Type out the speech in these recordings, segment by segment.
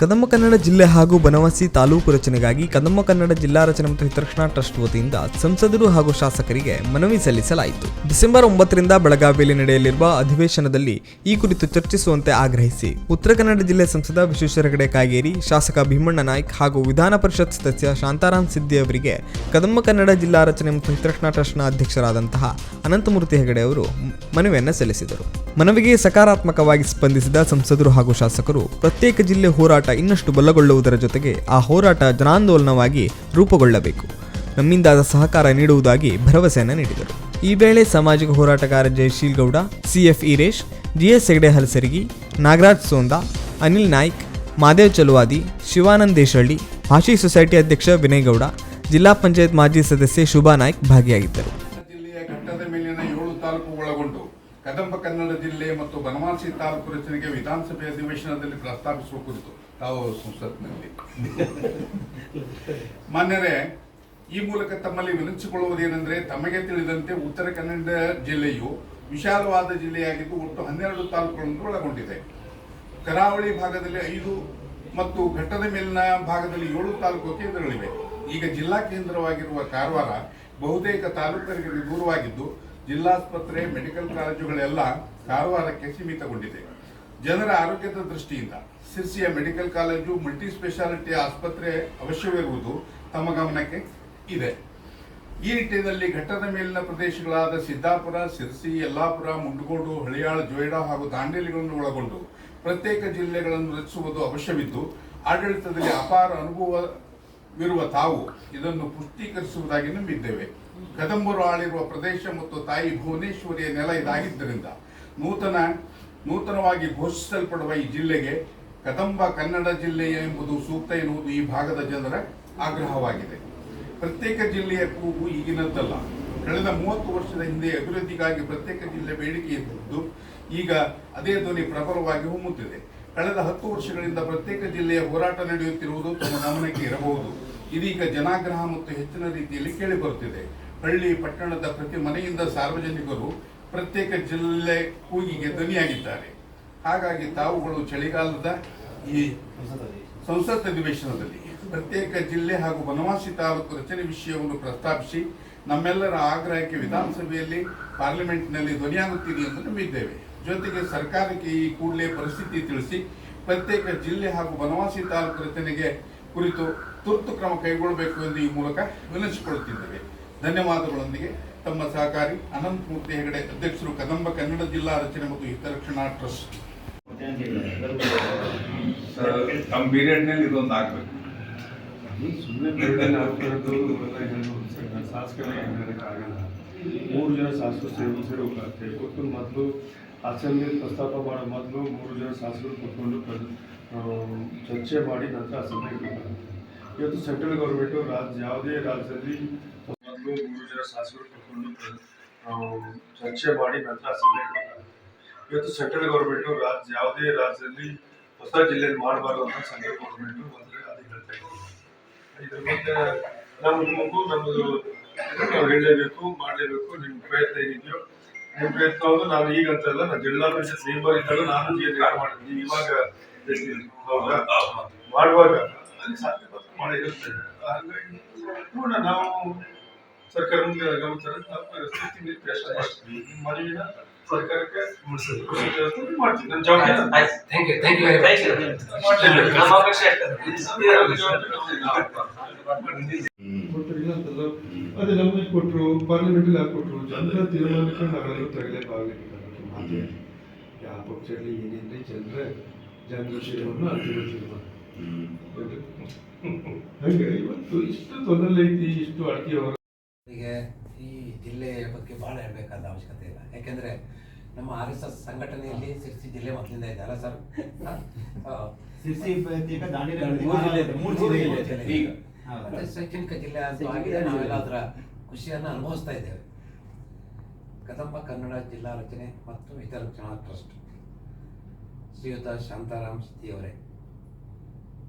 ಕದಂಬ ಕನ್ನಡ ಜಿಲ್ಲೆ ಹಾಗೂ ಬನವಾಸಿ ತಾಲೂಕು ರಚನೆಗಾಗಿ ಕದಂಬ ಕನ್ನಡ ಜಿಲ್ಲಾ ರಚನೆ ಮತ್ತು ಹಿತರಕ್ಷಣಾ ಟ್ರಸ್ಟ್ ವತಿಯಿಂದ ಸಂಸದರು ಹಾಗೂ ಶಾಸಕರಿಗೆ ಮನವಿ ಸಲ್ಲಿಸಲಾಯಿತು. ಡಿಸೆಂಬರ್ ಒಂಬತ್ತರಿಂದ ಬೆಳಗಾವಿಯಲ್ಲಿ ನಡೆಯಲಿರುವ ಅಧಿವೇಶನದಲ್ಲಿ ಈ ಕುರಿತು ಚರ್ಚಿಸುವಂತೆ ಆಗ್ರಹಿಸಿ ಉತ್ತರ ಕನ್ನಡ ಜಿಲ್ಲೆ ಸಂಸದ ವಿಶ್ವೇಶ್ವರ ಹೆಗಡೆ ಕಾಗೇರಿ, ಶಾಸಕ ಭೀಮಣ್ಣ ನಾಯ್ಕ್ ಹಾಗೂ ವಿಧಾನ ಪರಿಷತ್ ಸದಸ್ಯ ಶಾಂತಾರಾಮ್ ಸಿದ್ದಿ ಅವರಿಗೆ ಕದಂಬ ಕನ್ನಡ ಜಿಲ್ಲಾ ರಚನೆ ಮತ್ತು ಹಿತರಕ್ಷಣಾ ಟ್ರಸ್ಟ್ನ ಅಧ್ಯಕ್ಷರಾದಂತಹ ಅನಂತಮೂರ್ತಿ ಹೆಗಡೆ ಅವರು ಮನವಿಯನ್ನು ಸಲ್ಲಿಸಿದರು. ಮನವಿಗೆ ಸಕಾರಾತ್ಮಕವಾಗಿ ಸ್ಪಂದಿಸಿದ ಸಂಸದರು ಹಾಗೂ ಶಾಸಕರು ಪ್ರತ್ಯೇಕ ಜಿಲ್ಲೆ ಹೋರಾಟ ಇನ್ನಷ್ಟು ಬಲಗೊಳ್ಳುವುದರ ಜೊತೆಗೆ ಆ ಹೋರಾಟ ಜನಾಂದೋಲನವಾಗಿ ರೂಪುಗೊಳ್ಳಬೇಕು. ನಮ್ಮಿಂದಾದ ಸಹಕಾರ ನೀಡುವುದಾಗಿ ಭರವಸೆಯನ್ನು ನೀಡಿದರು. ಈ ವೇಳೆ ಸಾಮಾಜಿಕ ಹೋರಾಟಗಾರ Jayasheel Gowda CF Iresh, GS Hegde Halasarigi Nagaraj Sonda, Anil Naik, Madev Chaluvadi, Shivanand Deshahalli Bhashi society ಅಧ್ಯಕ್ಷ ವಿನಯ್ ಗೌಡ ಜಿಲ್ಲಾ ಪಂಚಾಯತ್ ಮಾಜಿ ಸದಸ್ಯೆ ಶುಭಾ ನಾಯ್ಕ್ ಭಾಗಿಯಾಗಿದ್ದರು ಜಿಲ್ಲೆಯ ಘಟ್ಟದ ಮೇಲಿನ ಏಳು ತಾಲೂಕು ಒಳಗೊಂಡು ಕದಂಬ ಕನ್ನಡ ಜಿಲ್ಲೆ ಮತ್ತು ಬನವಾಸಿ ತಾಲೂಕು ರಚನೆಗೆ ವಿಧಾನಸಭೆ ಅಧಿವೇಶನದಲ್ಲಿ ಪ್ರಸ್ತಾಪಿಸುವ ಕುರಿತು ತಾವು ಸಂಸತ್ನಲ್ಲಿ ಮಾನ್ಯರೇ, ಈ ಮೂಲಕ ತಮ್ಮಲ್ಲಿ ವಿನಂತಿಸಿಕೊಳ್ಳುವುದೇನೆಂದರೆ ತಮಗೆ ತಿಳಿದಂತೆ ಉತ್ತರ ಕನ್ನಡ ಜಿಲ್ಲೆಯು ವಿಶಾಲವಾದ ಜಿಲ್ಲೆಯಾಗಿದ್ದು ಒಟ್ಟು ಹನ್ನೆರಡು ತಾಲೂಕುಗಳನ್ನು ಒಳಗೊಂಡಿದೆ. ಕರಾವಳಿ ಭಾಗದಲ್ಲಿ ಐದು ಮತ್ತು ಘಟ್ಟದ ಮೇಲಿನ ಭಾಗದಲ್ಲಿ ಏಳು ತಾಲೂಕು ಕೇಂದ್ರಗಳಿವೆ. ಈಗ ಜಿಲ್ಲಾ ಕೇಂದ್ರವಾಗಿರುವ ಕಾರವಾರ ಬಹುತೇಕ ತಾಲೂಕರಿಗೆ ದೂರವಾಗಿದ್ದು ಜಿಲ್ಲಾಸ್ಪತ್ರೆ, ಮೆಡಿಕಲ್ ಕಾಲೇಜುಗಳೆಲ್ಲ ಕಾರವಾರಕ್ಕೆ ಸೀಮಿತಗೊಂಡಿದೆ. ಜನರ ಆರೋಗ್ಯದ ದೃಷ್ಟಿಯಿಂದ ಸಿರ್ಸಿಯ ಮೆಡಿಕಲ್ ಕಾಲೇಜು ಮಲ್ಟಿ ಸ್ಪೆಷಾಲಿಟಿ ಆಸ್ಪತ್ರೆ ಅವಶ್ಯವಿರುವುದು ತಮ್ಮ ಗಮನಕ್ಕೆ ಇದೆ. ಈ ನಿಟ್ಟಿನಲ್ಲಿ ಘಟ್ಟದ ಮೇಲಿನ ಪ್ರದೇಶಗಳಾದ ಸಿದ್ದಾಪುರ, ಸಿರ್ಸಿ, ಯಲ್ಲಾಪುರ, ಮುಂಡಗೋಡು, ಹಳಿಯಾಳ, ಜೋಯಿಡಾ ಹಾಗೂ ದಾಂಡೇಲಿಗಳನ್ನು ಒಳಗೊಂಡು ಪ್ರತ್ಯೇಕ ಜಿಲ್ಲೆಗಳನ್ನು ರಚಿಸುವುದು ಅವಶ್ಯವಿದ್ದು, ಆಡಳಿತದಲ್ಲಿ ಅಪಾರ ಅನುಭವವಿರುವ ತಾವು ಇದನ್ನು ಪುಷ್ಟೀಕರಿಸುವುದಾಗಿ ನಂಬಿದ್ದೇವೆ. ಕದಂಬರು ಆಳಿರುವ ಪ್ರದೇಶ ಮತ್ತು ತಾಯಿ ಭುವನೇಶ್ವರಿಯ ನೆಲ ಇದಾಗಿದ್ದರಿಂದ ನೂತನ, ನೂತನವಾಗಿ ಘೋಷಿಸಲ್ಪಡುವ ಈ ಜಿಲ್ಲೆಗೆ ಕದಂಬ ಕನ್ನಡ ಜಿಲ್ಲೆ ಎಂಬುದು ಸೂಕ್ತ ಎನ್ನುವುದು ಈ ಭಾಗದ ಜನರ ಆಗ್ರಹವಾಗಿದೆ. ಪ್ರತ್ಯೇಕ ಜಿಲ್ಲೆಯ ಕೂಗು ಈಗಿನದ್ದಲ್ಲ. ಕಳೆದ ಮೂವತ್ತು ವರ್ಷದ ಹಿಂದೆ ಅಭಿವೃದ್ಧಿಗಾಗಿ ಪ್ರತ್ಯೇಕ ಜಿಲ್ಲೆ ಬೇಡಿಕೆ ಇದ್ದು ಈಗ ಅದೇ ಧ್ವನಿ ಪ್ರಬಲವಾಗಿ ಹೊಮ್ಮುತ್ತಿದೆ. ಕಳೆದ ಹತ್ತು ವರ್ಷಗಳಿಂದ ಪ್ರತ್ಯೇಕ ಜಿಲ್ಲೆಯ ಹೋರಾಟ ನಡೆಯುತ್ತಿರುವುದು ತಮ್ಮ ಗಮನಕ್ಕೆ ಇರಬಹುದು. ಇದೀಗ ಜನಾಗ್ರಹ ಮತ್ತು ಹೆಚ್ಚಿನ ರೀತಿಯಲ್ಲಿ ಕೇಳಿ ಬರುತ್ತಿದೆ. ಹಳ್ಳಿ ಪಟ್ಟಣದ ಪ್ರತಿ ಮನೆಯಿಂದ ಸಾರ್ವಜನಿಕರು ಪ್ರತ್ಯೇಕ ಜಿಲ್ಲೆ ಕೂಗಿಗೆ ಧ್ವನಿಯಾಗಿದ್ದಾರೆ. ಹಾಗಾಗಿ ತಾವುಗಳು ಚಳಿಗಾಲದ ಈ ಸಂಸತ್ ಅಧಿವೇಶನದಲ್ಲಿ ಪ್ರತ್ಯೇಕ ಜಿಲ್ಲೆ ಹಾಗೂ ಬನವಾಸಿ ತಾಲೂಕು ರಚನೆ ವಿಷಯವನ್ನು ಪ್ರಸ್ತಾಪಿಸಿ ನಮ್ಮೆಲ್ಲರ ಆಗ್ರಹಕ್ಕೆ ವಿಧಾನಸಭೆಯಲ್ಲಿ ಪಾರ್ಲಿಮೆಂಟ್ನಲ್ಲಿ ಧ್ವನಿಯಾಗುತ್ತಿದೆ ಎಂದು ನಂಬಿದ್ದೇವೆ. ಜೊತೆಗೆ ಸರ್ಕಾರಕ್ಕೆ ಈ ಕೂಡಲೇ ಪರಿಸ್ಥಿತಿ ತಿಳಿಸಿ ಪ್ರತ್ಯೇಕ ಜಿಲ್ಲೆ ಹಾಗೂ ಬನವಾಸಿ ತಾಲೂಕು ರಚನೆಗೆ ಕುರಿತು ತುರ್ತು ಕ್ರಮ ಕೈಗೊಳ್ಳಬೇಕು ಎಂದು ಈ ಮೂಲಕ ವಿನಂತಿಸಿಕೊಳ್ಳುತ್ತಿದ್ದೇವೆ. ಧನ್ಯವಾದಗಳೊಂದಿಗೆ ತಮ್ಮ ಸಹಕಾರಿ ಅನಂತಮೂರ್ತಿ ಹೆಗಡೆ ಅಧ್ಯಕ್ಷರು ಕದಂಬ ಕನ್ನಡ ಜಿಲ್ಲಾ ರಚನೆ ಮತ್ತು ಹಿತರಕ್ಷಣಾ ಟ್ರಸ್ಟ್. ತಮ್ಮ ಪೀರಿಯಡ್ನಲ್ಲಿ ಇದೊಂದು ಆಗ್ಬೇಕು ಮೂರು ಜನ ಶಾಸಕರು ಗೊತ್ತು ಮೊದಲು ಅಸೆಂಬ್ಲಿ ಪ್ರಸ್ತಾಪ ಮಾಡೋ ಮೊದಲು ಮೂರು ಜನ ಶಾಸಕರು ಕೂತ್ಕೊಂಡು ಚರ್ಚೆ ಮಾಡಿ ನಂತರ ಅಸೆಂಬ್ಲಿ ಇವತ್ತು ಸೆಂಟ್ರಲ್ ಗೌರ್ಮೆಂಟು ರಾಜ್ಯ ಯಾವುದೇ ರಾಜ್ಯದಲ್ಲಿ ಮೊದಲು ಮೂರು ಜನ ಶಾಸಕರು ಕೂತ್ಕೊಂಡು ಚರ್ಚೆ ಮಾಡಿ ನಂತರ ಅಸೆಂಬ್ಲಿ ಇವತ್ತು ಸೆಂಟ್ರಲ್ ಗೌರ್ಮೆಂಟು ರಾಜ್ಯ ಯಾವುದೇ ರಾಜ್ಯದಲ್ಲಿ ಹೊಸ ಜಿಲ್ಲೆಯಲ್ಲಿ ಮಾಡಬಾರ್ದು ಅಂತ ಸೆಂಟ್ರಲ್ ಗೌರ್ಮೆಂಟು ಮೊದಲೇ ಅದು ಹೇಳ್ತಾ ಇದ್ದಾರೆ ಇದ್ರ ಬಗ್ಗೆ ನಿಮಗೂ ನಮ್ಮದು ನಾವು ಹೇಳಲೇಬೇಕು, ಮಾಡಲೇಬೇಕು ನಿಮ್ಮ ಪ್ರಯತ್ನ ಏನಿದೆಯೋ ನಾನು ಈಗ ಅಂತಲ್ಲ ನಾನು ಜಿಲ್ಲಾ ಪರಿಷತ್ ಮೆಂಬರ್ ಇದ್ದಾಗ ನಾನು ಮಾಡಿದ್ದೀನಿ ಇವಾಗ? ಹೌದಾ? ಮಾಡುವಾಗ ಮಾಡಿ ಹಾಗಾಗಿ ನೋಡೋಣ ನಾವು ಸರ್ಕಾರ ಮುಂದೆ ಗಮನ ತರಕ್ಕೆ ನಾವು ಸ್ಥಿತಿ ಮಾಡ್ತೀವಿ. ನಿಮ್ಮ ಮನವಿನ ಸರ್ಕಾರಕ್ಕೆ ಮಾಡ್ತೀನಿ ನನ್ನ ಜವಾಬ್ದಾರಿ ಆಯ್ತು. ಅದೇ ನಮಗೆ ಕೊಟ್ಟರು ಪಾರ್ಲಿಮೆಂಟಲ್ಲಿ ಯಾಕೆ ಕೊಟ್ಟರು ಜನರ ತೀರ್ಮಾನಕ್ಕೆ ನಾವೆಲ್ಲರೂ ತಗಲೇಬಾಗಲಿಕ್ಕೆ ಮಾತು ಯಾವ ಪಕ್ಷದಲ್ಲಿ ಏನಿದ್ರೆ ಜನರ ಜನರ ವಿಷಯವನ್ನು ಅಂತಿಮ ತೀರ್ಮಾನ ಹಂಗೆ ಇವತ್ತು ಇಷ್ಟು ತೊಂದರೆ ಐತಿ ಇಷ್ಟು ಅಡಿಕೆ ಈ ಜಿಲ್ಲೆಯ ಬಗ್ಗೆ ಭಾಳ ಹೇಳಬೇಕಾದ ಅವಶ್ಯಕತೆ ಇಲ್ಲ. ಯಾಕೆಂದ್ರೆ ನಮ್ಮ ಆರ್ ಎಸ್ ಎಸ್ ಸಂಘಟನೆಯಲ್ಲಿ ಸಿರ್ಸಿ ಜಿಲ್ಲೆ ಮೊದಲಿಂದ ಇದೆ ಅಲ್ಲ ಸರ್? ಸಿರ್ಸಿ ಪ್ರತ್ಯೇಕ ದಾಂಡೇಲಿ ಮೂರು ಜಿಲ್ಲೆ ಇದೆ, ಮೂರು ಮೂರು ಜಿಲ್ಲೆ ಜಿಲ್ಲೆ ಇದೆ. ಈಗ ಹೌದು. ಶೈಕ್ಷಣಿಕ ಜಿಲ್ಲೆ ಅಂತ ಆಗಿದೆ ನಾವೆಲ್ಲ ಅದರ ಖುಷಿಯನ್ನು ಅನುಭವಿಸ್ತಾ ಇದ್ದೇವೆ. ಕದಂಬ ಕನ್ನಡ ಜಿಲ್ಲಾ ರಚನೆ ಮತ್ತು ಹಿತರಕ್ಷಣಾ ಟ್ರಸ್ಟ್. ಶ್ರೀಯುತ ಶಾಂತಾರಾಮ್ ಸಿದ್ದಿಯವರೇ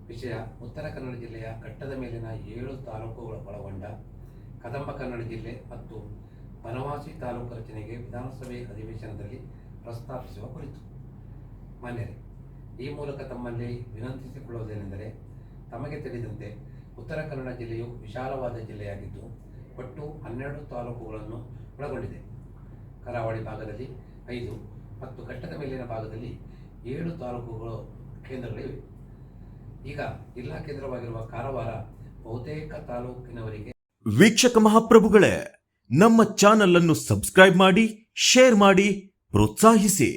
ವಿಷಯ ಉತ್ತರ ಕನ್ನಡ ಜಿಲ್ಲೆಯ ಘಟ್ಟದ ಮೇಲಿನ ಏಳು ತಾಲೂಕುಗಳ ಒಳಗೊಂಡ ಕದಂಬ ಕನ್ನಡ ಜಿಲ್ಲೆ ಮತ್ತು ಬನವಾಸಿ ತಾಲೂಕು ರಚನೆಗೆ ವಿಧಾನಸಭೆ ಅಧಿವೇಶನದಲ್ಲಿ ಪ್ರಸ್ತಾಪಿಸುವ ಕುರಿತು. ಮಾನ್ಯರೇ ಈ ಮೂಲಕ ತಮ್ಮಲ್ಲಿ ವಿನಂತಿಸಿಕೊಳ್ಳುವುದೇನೆಂದರೆ ತಮಗೆ ತಿಳಿದಂತೆ ಉತ್ತರ ಕನ್ನಡ ಜಿಲ್ಲೆಯು ವಿಶಾಲವಾದ ಜಿಲ್ಲೆಯಾಗಿದ್ದು ಒಟ್ಟು ಹನ್ನೆರಡು ತಾಲೂಕುಗಳನ್ನು ಒಳಗೊಂಡಿದೆ. ಕರಾವಳಿ ಭಾಗದಲ್ಲಿ ಐದು ಮತ್ತು ಘಟ್ಟದ ಮೇಲಿನ ಭಾಗದಲ್ಲಿ ಏಳು ತಾಲೂಕುಗಳು ಕೇಂದ್ರಗಳಿವೆ. ಈಗ ಜಿಲ್ಲಾ ಕೇಂದ್ರವಾಗಿರುವ ಕಾರವಾರ ಬಹುತೇಕ ತಾಲೂಕಿನವರಿಗೆ ವೀಕ್ಷಕ ಮಹಾಪ್ರಭುಗಳೇ, ನಮ್ಮ ಚಾನಲ್ ಅನ್ನು ಸಬ್ಸ್ಕ್ರೈಬ್ ಮಾಡಿ, ಶೇರ್ ಮಾಡಿ, ಪ್ರೋತ್ಸಾಹಿಸಿ.